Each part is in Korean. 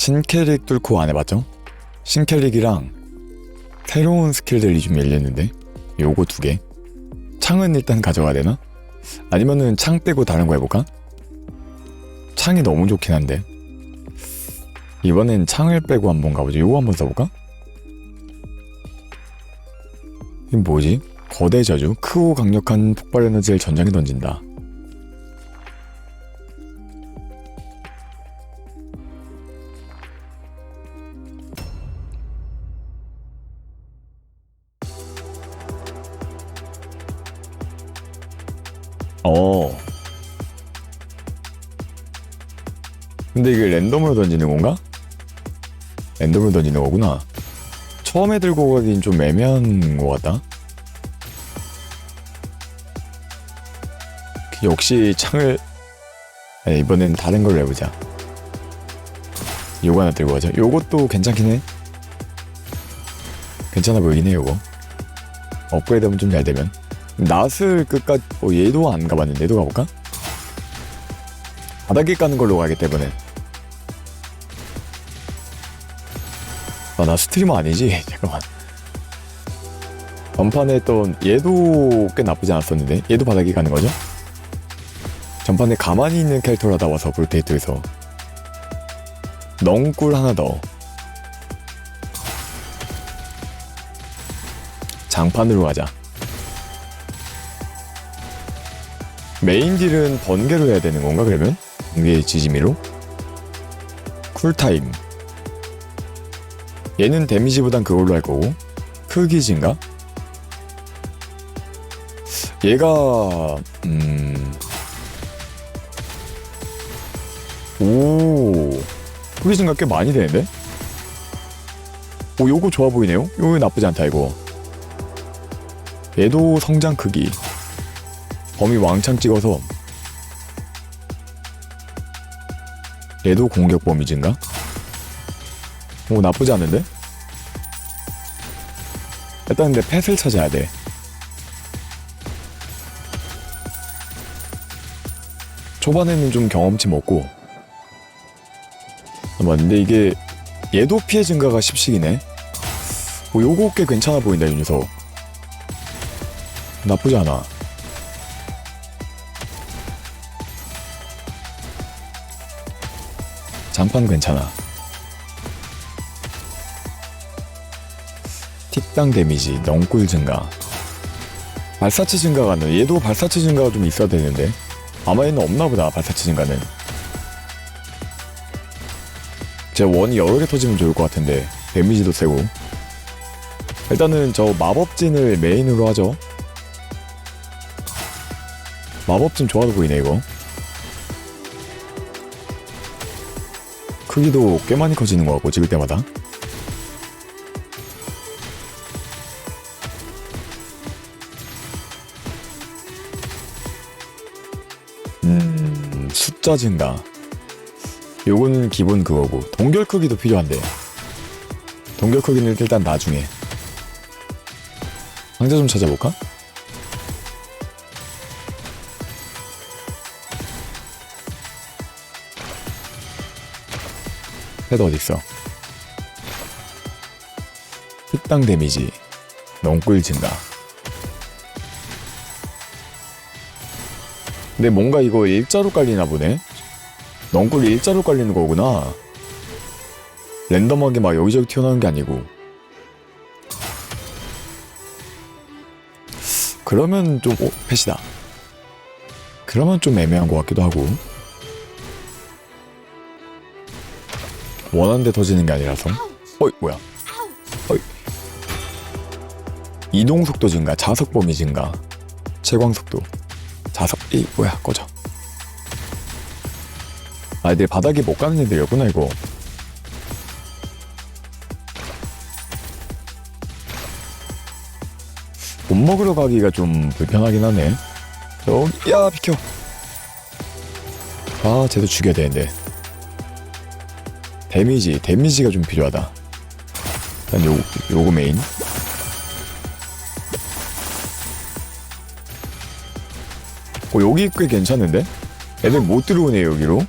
신캐릭 뚫고 안 해봤죠? 신캐릭이랑 새로운 스킬들이 좀 열렸는데 요거 두 개. 창은 일단 가져가야 되나? 아니면은 창 빼고 다른 거 해볼까? 창이 너무 좋긴 한데 이번엔 창을 빼고 한번 가보죠. 요거 한번 써볼까? 이 뭐지? 거대 저주 크고 강력한 폭발 에너지를 전장에 던진다. 어. 근데 이게 랜덤으로 던지는 건가? 랜덤으로 던지는 거구나. 처음에 들고 가긴 좀 애매한 것 같다. 역시 창을 네, 이번엔 다른 걸로 해보자. 요거 하나 들고 가자. 요것도 괜찮긴 해. 괜찮아 보이긴 해 요거. 업그레이드 하면 좀 잘 되면. 낫을 끝까지 어, 얘도 안 가봤는데 얘도 가볼까? 바닥에 까는 걸로 가겠다 이번엔 아나 스트리머 아니지? 잠깐만. 전판에 했던 얘도 꽤 나쁘지 않았었는데? 얘도 바닥에 가는 거죠? 전판에 가만히 있는 캐릭터로 하다 와서 볼테이토에서. 넝꿀 하나 더. 장판으로 가자 메인 딜은 번개로 해야 되는 건가 그러면? 번개 지짐이로? 쿨타임 얘는 데미지보단 그걸로 할 거고 크기 증가? 얘가 음... 오 크기 증가 꽤 많이 되는데? 오 요거 좋아 보이네요? 요거 나쁘지 않다 이거 얘도 성장 크기 범위 왕창 찍어서 얘도 공격 범위 증가? 오 나쁘지 않은데? 일단 근데 펫을 찾아야 돼. 초반에는 좀 경험치 먹고. 근데 이게 얘도 피해 증가가 10씩이네. 오 요거 꽤 괜찮아 보인다 이 녀석. 나쁘지 않아 잔판 괜찮아. 틱당 데미지, 넝꿀 증가. 발사체 증가가 는 얘도 발사체 증가가 좀 있어야 되는데. 아마 얘는 없나 보다 발사체 증가는. 제 원이 여러 개 터지면 좋을 것 같은데 데미지도 세고. 일단은 저 마법진을 메인으로 하죠. 마법진 좋아 보이네 이거 크기도 꽤 많이 커지는 것 같고 찍을 때마다. 음 숫자 증가 요거는 기본 그거고 동결 크기도 필요한데. 동결 크기는 일단 나중에. 상자 좀 찾아볼까? 헤드 어딨어? 힙당 데미지. 넝꿀 증가 근데 뭔가 이거 일자로 깔리나 보네? 넝꿀이 일자로 깔리는 거구나. 랜덤하게 막 여기저기 튀어나오는 게 아니고. 그러면 좀 오, 패시다. 그러면 좀 애매한 것 같기도 하고 원하는 데 터지는 게 아니라서. 어이 뭐야. 어이. 이동 속도 증가 자석 범위 증가. 채광 속도. 자석 이 뭐야 꺼져. 아 애들 바닥에 못 가는 애들이었구나 이거. 못 먹으러 가기가 좀 불편하긴 하네. 여기 야 비켜. 아 쟤도 죽여야 되는데 데미지, 데미지가 좀 필요하다. 일단 요, 요거 메인. 어, 여기 꽤 괜찮은데? 애들 못 들어오네, 여기로.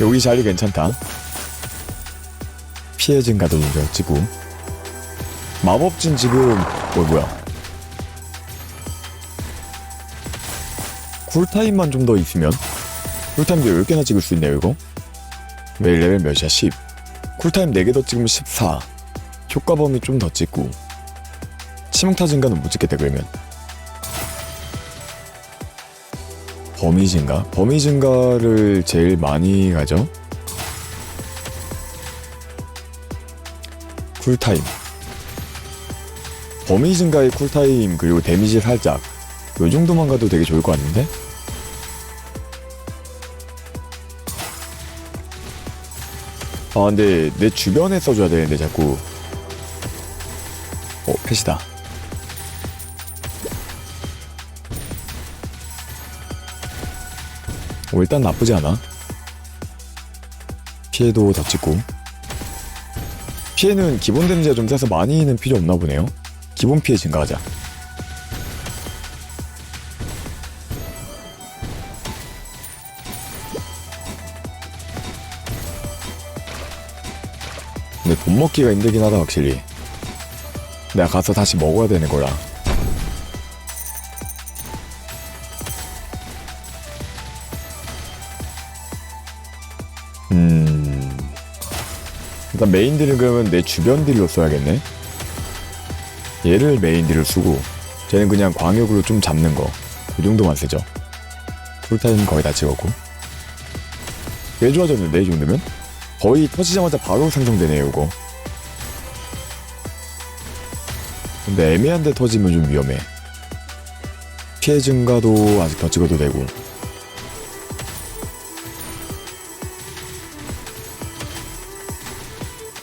여기 자리 괜찮다. 피해 증가도 좀 찍고. 마법진 지금, 뭐, 뭐야. 쿨타임만 좀 더 있으면 쿨타임도 10개나 찍을 수 있네요 이거 매일 레벨 몇이야? 10 쿨타임 4개 더 찍으면 14 효과 범위 좀 더 찍고. 치명타 증가는 못 찍겠다 그러면. 범위 증가? 범위 증가를 제일 많이 가죠? 쿨타임. 범위 증가의 쿨타임 그리고 데미지 살짝. 요 정도만 가도 되게 좋을 것 같은데? 아 근데 내 주변에 써줘야 되는데 자꾸. 어 펫이다. 어, 일단 나쁘지 않아. 피해도 더 찍고. 피해는 기본 데미지가 좀 세서 많이는 필요 없나 보네요. 기본 피해 증가하자 돈 먹기가 힘들긴 하다 확실히. 내가 가서 다시 먹어야 되는 거라. 음. 일단 메인 딜은 그러면 내 주변 딜로 써야겠네. 얘를 메인 딜을 쓰고 쟤는 그냥 광역으로 좀 잡는 거그 정도만 쓰죠. 풀타임 거의 다 찍었고. 왜 좋아졌는데 이 정도면? 거의 터지자마자 바로 생성되네요 이거 근데 애매한데 터지면 좀 위험해. 피해 증가도 아직 더 찍어도 되고.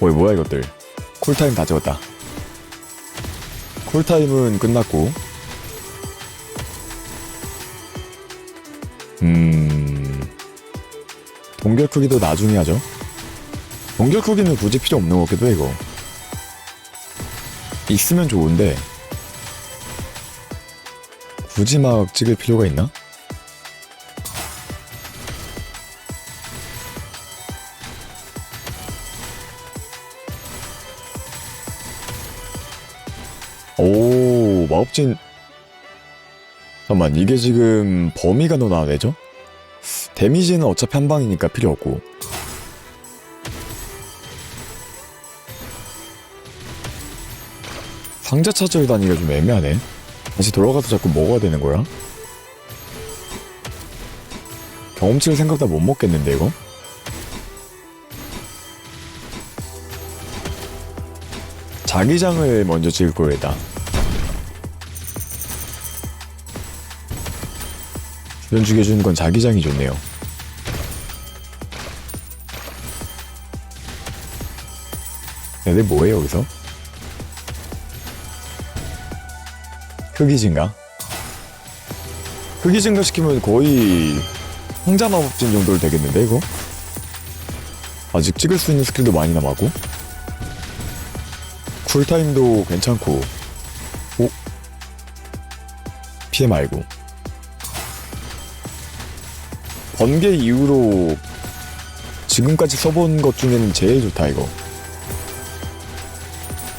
어이 뭐야 이것들. 쿨타임 다 찍었다. 쿨타임은 끝났고. 음. 동결 크기도 나중에 하죠? 동결 크기는 굳이 필요 없는 것 같기도 해 이거 있으면 좋은데 굳이 막 찍을 필요가 있나? 오 마법진 잠깐만 이게 지금 범위가 너나 왜죠? 데미지는 어차피 한 방이니까 필요 없고 상자 찾으러 다니기가 좀 애매하네. 다시 돌아가서 자꾸 먹어야 되는 거야? 경험치를 생각보다 못 먹겠는데 이거? 자기장을 먼저 찍을 거래다. 주변 죽여주는 건 자기장이 좋네요. 얘들 뭐해 여기서? 흑이 증가? 흑이 증가 시키면 거의 황자 마법진 정도로 되겠는데 이거? 아직 찍을 수 있는 스킬도 많이 남았고 쿨타임도 괜찮고 오? 피해 말고 번개 이후로 지금까지 써본 것 중에는 제일 좋다 이거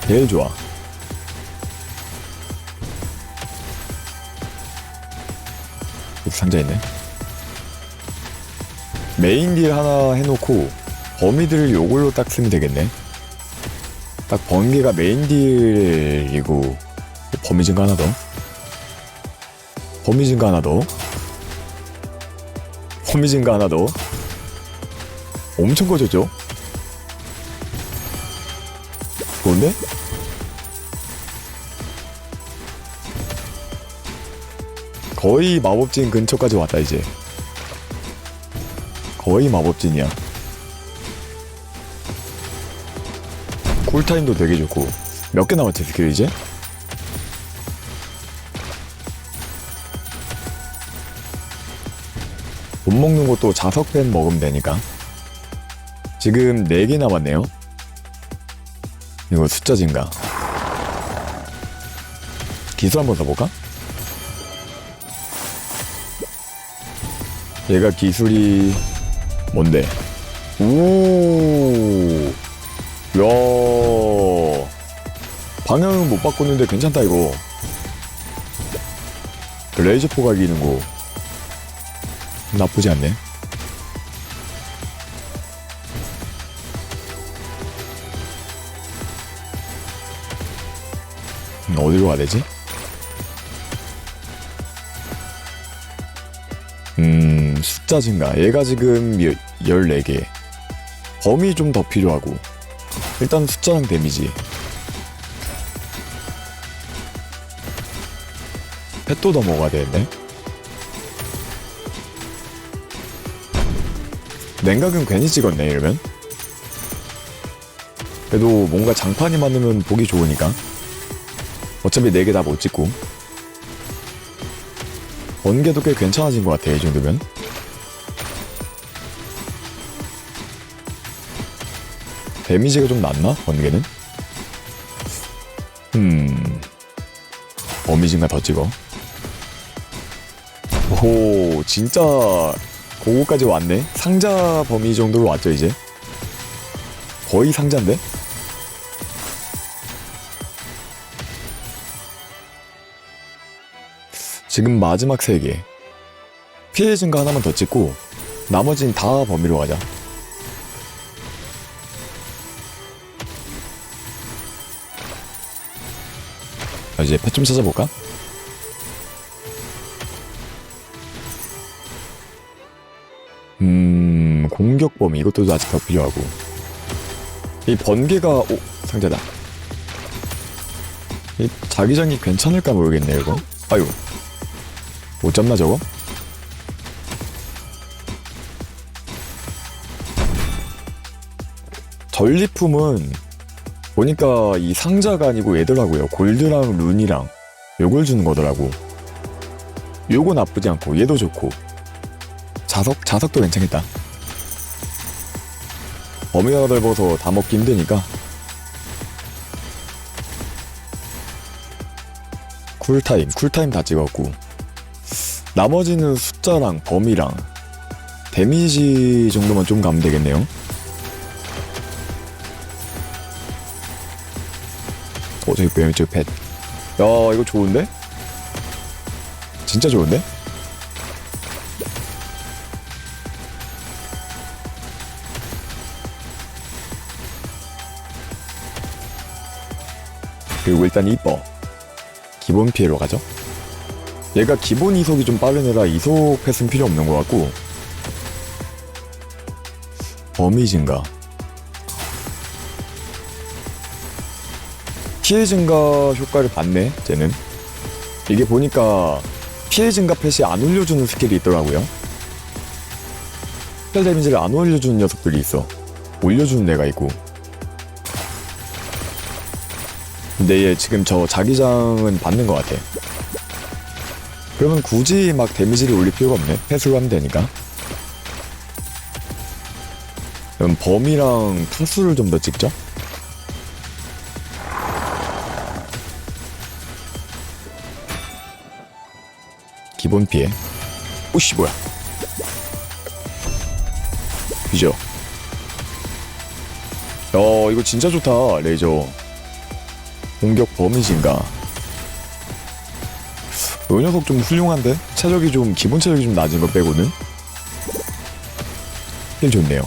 제일 좋아 여기 상자 있네. 메인 딜 하나 해놓고 범위들 요걸로 딱 쓰면 되겠네. 딱 번개가 메인 딜이고 범위 증가 하나 더. 범위 증가 하나 더. 범위 증가 하나 더. 엄청 커졌죠? 거의 마법진 근처까지 왔다 이제. 거의 마법진이야. 쿨타임도 되게 좋고. 몇 개 남았지 스킬 이제? 못 먹는 것도 자석펜 먹으면 되니까. 지금 4개 남았네요. 이거 숫자 증가. 기술 한번 써볼까? 얘가 기술이 뭔데? 오, 야, 방향은 못 바꿨는데 괜찮다 이거. 레이저 포가 이기는 거 나쁘지 않네. 음, 어디로 가야 되지? 숫자 증가. 얘가 지금 여- 14개. 범위 좀 더 필요하고. 일단 숫자랑 데미지. 펫도 더 먹어야 되는데. 냉각은 괜히 찍었네, 이러면. 그래도 뭔가 장판이 많으면 보기 좋으니까. 어차피 4개 다 못 찍고. 번개도 꽤 괜찮아진 것 같아, 이 정도면. 데미지가 좀 낮나? 번개는? 음. 어미진가 더 찍어. 오, 진짜 그거까지 왔네? 상자 범위 정도로 왔죠, 이제? 거의 상자인데? 지금 마지막 3개. 피해 증가 하나만 더 찍고, 나머진 다 범위로 가자. 자, 이제 펫 좀 찾아볼까? 음, 공격 범위 이것도 아직 더 필요하고. 이 번개가 오 상자다. 이 자기장이 괜찮을까 모르겠네 이거. 아유, 못 잡나 저거? 전리품은 보니까 이 상자가 아니고 얘더라고요. 골드랑 룬이랑 요걸 주는 거더라고. 요거 나쁘지 않고 얘도 좋고 자석 자석도 괜찮겠다. 범위가 넓어서 다 먹기 힘드니까 쿨타임 쿨타임 다 찍었고 나머지는 숫자랑 범위랑 데미지 정도만 좀 가면 되겠네요. 저기 펫. 야 이거 좋은데? 진짜 좋은데? 그리고 일단 이뻐. 기본 피해로 가죠. 얘가 기본 이속이 좀 빠른 애라 이속 펫은 필요 없는 것 같고 범위 증가 피해 증가 효과를 받네 쟤는. 이게 보니까 피해 증가 펫이 안 올려주는 스킬이 있더라고요. 스펠 데미지를 안 올려주는 녀석들이 있어. 올려주는 애가 있고. 근데 얘 지금 저 자기장은 받는 것 같아. 그러면 굳이 막 데미지를 올릴 필요가 없네. 펫으로 하면 되니까. 그럼 범위랑 투수를 좀 더 찍죠 기본 피해. 오씨 뭐야? 그죠? 야 이거 진짜 좋다 레이저. 공격 범위 증가. 이 녀석 좀 훌륭한데? 체력이 좀 기본 체력이 좀 낮은 거 빼고는 힐 좋네요.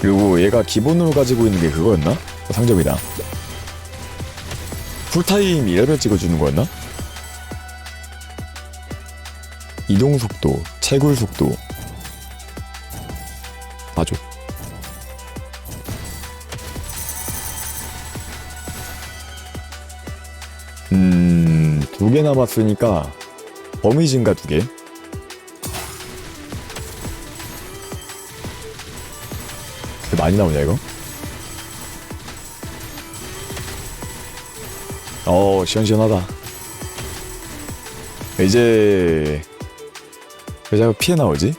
그리고 얘가 기본으로 가지고 있는 게 그거였나? 어, 상점이다. 풀타임 1레벨 찍어주는 거였나? 이동 속도, 채굴 속도 봐줘. 음, 두 개 남았으니까 범위 증가 두 개. 많이 나오냐 이거? 어 시원시원하다. 이제 왜 자꾸 피해 나오지?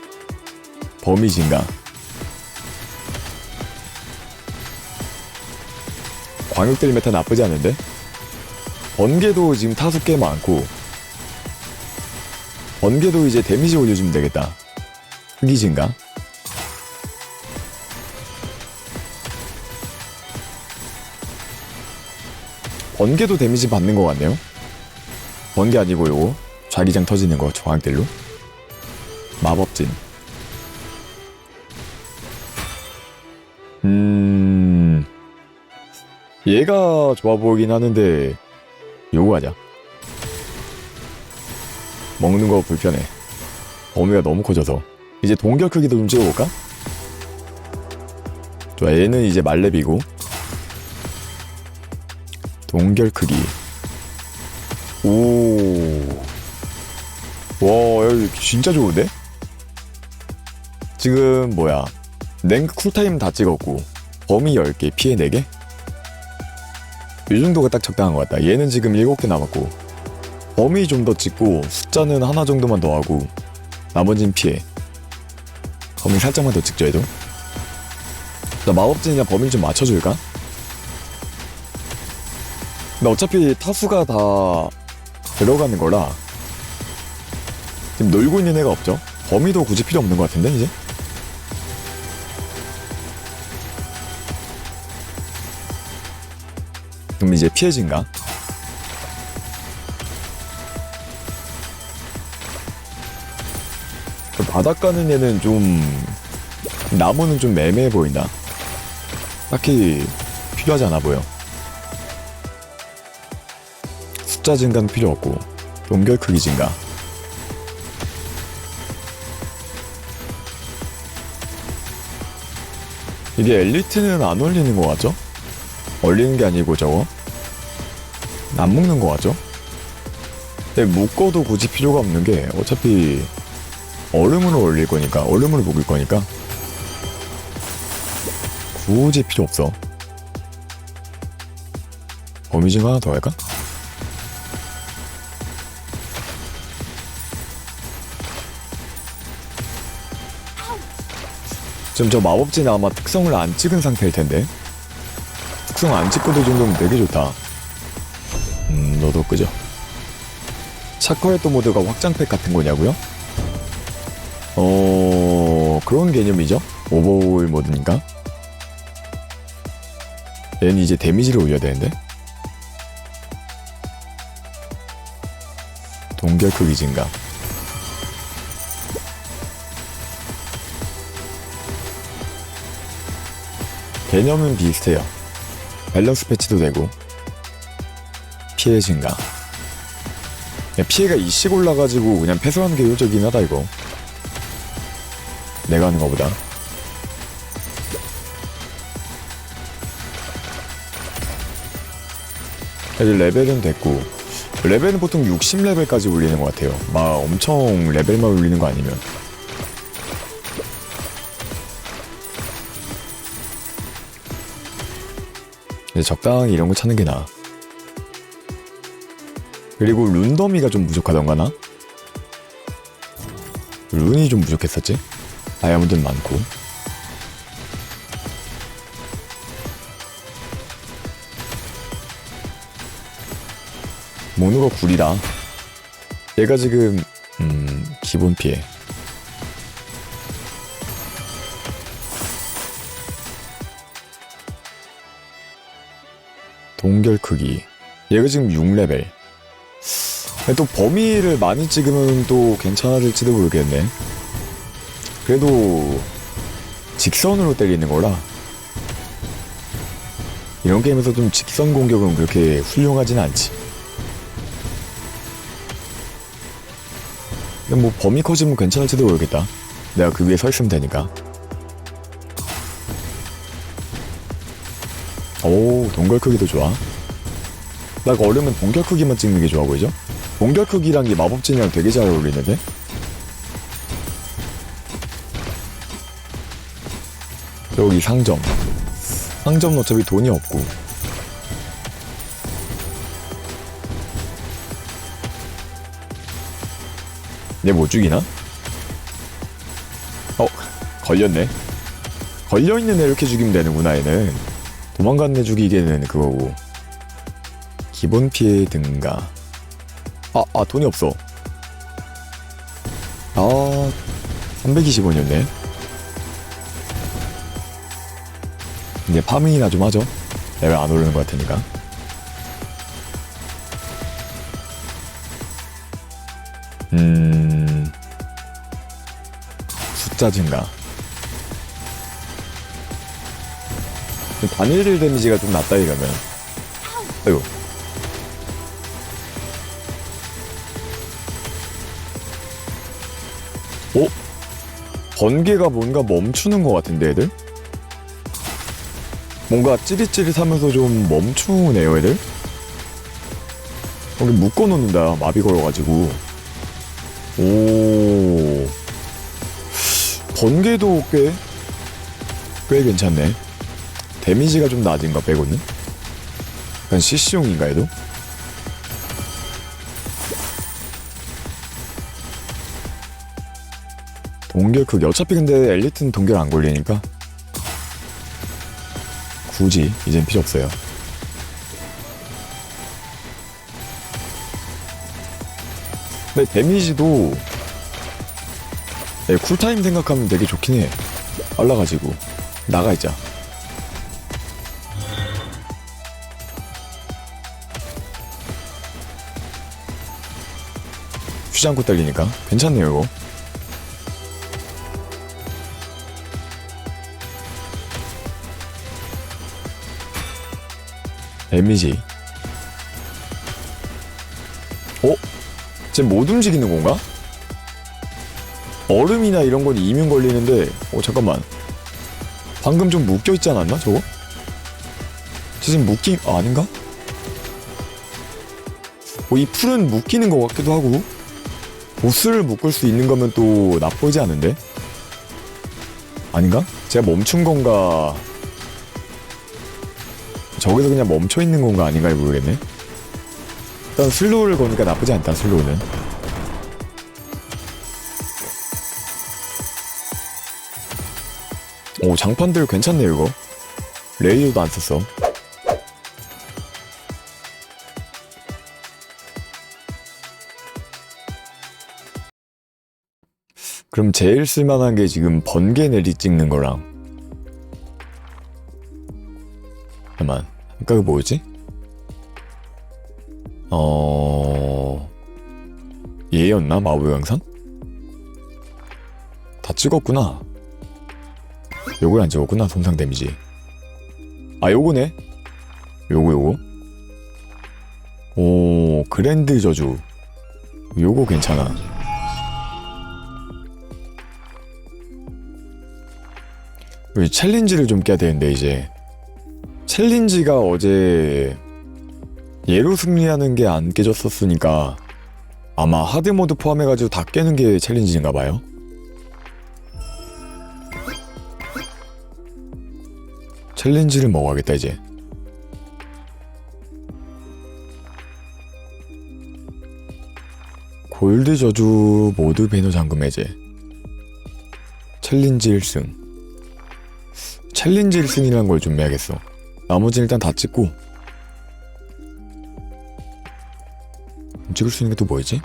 범위진가 광역들 메타 나쁘지 않은데? 번개도 지금 타수 꽤 많고 번개도 이제 데미지 올려주면 되겠다 흑이진가? 번개도 데미지 받는 것 같네요 번개 아니고 요거 좌기장 터지는 거 저항들로 마법진. 음 얘가 좋아 보이긴 하는데 요거 하자. 먹는 거 불편해. 범위가 너무 커져서 이제 동결 크기도 좀 찍어볼까? 좋아 얘는 이제 말렙이고 동결 크기 오. 와, 여기 진짜 좋은데? 지금 뭐야? 랭크 쿨타임 다 찍었고 범위 10개, 피해 4개? 이 정도가 딱 적당한 것 같다. 얘는 지금 7개 남았고 범위 좀 더 찍고 숫자는 하나 정도만 더 하고 나머지는 피해. 범위 살짝만 더 찍죠, 얘도. 나 마법진이랑 범위 좀 맞춰줄까? 근데 어차피 타수가 다 들어가는 거라 지금 놀고 있는 애가 없죠? 범위도 굳이 필요 없는 것 같은데 이제? 그럼 이제 피해 증가? 그 바닥 가는 애는 좀 나무는 좀 애매해 보인다 딱히 필요하지 않아 보여. 숫자 증가는 필요 없고 연결 크기 증가. 이게 엘리트는 안 올리는 것 같죠? 얼리는 게 아니고 저거 안 먹는 것 같죠? 근데 묶어도 굳이 필요가 없는 게 어차피 얼음으로 올릴 거니까 얼음으로 묶을 거니까 굳이 필요 없어 거미징 하나 더 할까? 지금 저 마법진은 아마 특성을 안 찍은 상태일 텐데 특성 안 찍고도 이 정도면 되게 좋다. 음 너도 그죠? 샤커레토 모드가 확장팩 같은 거냐고요? 어 그런 개념이죠? 오버올 모드니까 얘는 이제 데미지를 올려야 되는데? 동결 크기 증가? 개념은 비슷해요. 밸런스 패치도 되고 피해 증가. 야, 피해가 이씩 올라가지고 그냥 패소하는 게 효적이긴 하다 이거. 내가 하는 거보다. 이제 레벨은 됐고 레벨은 보통 60레벨까지 올리는 것 같아요. 막 엄청 레벨만 올리는 거 아니면. 이제 적당히 이런 거 찾는 게 나아. 그리고 룬 더미가 좀 부족하던가 나? 룬이 좀 부족했었지? 다이아몬드는 많고. 모노가 굴이다. 얘가 지금 음 기본 피해. 동결 크기. 얘가 지금 6레벨. 또 범위를 많이 찍으면 또 괜찮아질지도 모르겠네. 그래도 직선으로 때리는 거라. 이런 게임에서 좀 직선 공격은 그렇게 훌륭하진 않지. 근데 뭐 범위 커지면 괜찮을지도 모르겠다. 내가 그 위에 서 있으면 되니까. 동결 크기도 좋아. 나 얼음은 동결 크기만 찍는 게 좋아 보이죠? 동결 크기랑 이 마법진이랑 되게 잘 어울리는데? 여기 상점. 상점은 어차피 돈이 없고. 얘 못 죽이나? 어, 걸렸네. 걸려있는 애 이렇게 죽이면 되는구나, 얘는. 도망갔네 죽이기에는 그거고. 기본 피해 등가. 아, 아 돈이 없어. 아 320원이었네 이제 파밍이나 좀 하죠. 레벨 안 오르는 것 같으니까. 음 숫자 증가. 단일 데미지가 좀 낮다 이러면. 아이고. 어? 번개가 뭔가 멈추는 것 같은데 애들? 뭔가 찌릿찌릿하면서 좀 멈추네요 애들? 여기 묶어놓는다 마비 걸어가지고 오 번개도 꽤, 꽤 괜찮네 데미지가 좀 낮은가 빼고는? 약간 CC용인가 해도? 동결 크기 어차피 근데 엘리트는 동결 안 걸리니까. 굳이 이젠 필요 없어요. 근데 데미지도 네, 쿨타임 생각하면 되게 좋긴 해. 빨라가지고. 나가 있자 쉬지 않고 달리니까 괜찮네요 이거 데미지 어? 쟤못 움직이는 건가? 얼음이나 이런 건 이면 걸리는데 어 잠깐만 방금 좀 묶여 있지 않았나 저거? 쟤 지금 묶인 아, 아닌가? 어, 이 풀은 묶이는 것 같기도 하고 보스를 묶을 수 있는 거면 또 나쁘지 않은데? 아닌가? 제가 멈춘 건가 저기서 그냥 멈춰 있는 건가 아닌가 모르겠네. 일단 슬로우를 거니까 나쁘지 않다 슬로우는. 오 장판들 괜찮네요 이거. 레이저도 안 썼어. 그럼 제일 쓸만한 게 지금 번개 내리 찍는 거랑. 잠깐만 아까 그 뭐였지? 어... 얘였나? 마법 영상? 다 찍었구나. 요걸 안 찍었구나 손상 데미지. 아 요거네. 요거 요거. 오 그랜드 저주. 요거 괜찮아 챌린지를 좀 깨야 되는데 이제 챌린지가 어제 예로 승리하는 게 안 깨졌었으니까 아마 하드 모드 포함해가지고 다 깨는 게 챌린지인가 봐요. 챌린지를 먹어야겠다 이제. 골드 저주 모드 배너 잠금 해제. 챌린지 1승. 챌린지 1승이라는 걸 준비해야겠어. 나머지는 일단 다 찍고 찍을 수 있는 게 또 뭐였지?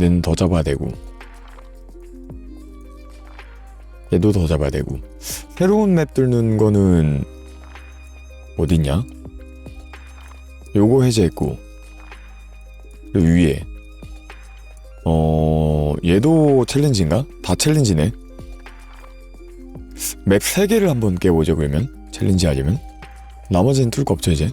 얘는 더 잡아야 되고 얘도 더 잡아야 되고 새로운 맵 뚫는 거는 어딨냐? 요거 해제했고 요 위에 어, 얘도 챌린지인가? 다 챌린지네. 맵 3개를 한번 깨보죠, 그러면. 챌린지 아니면. 나머지는 뚫거 없죠, 이제.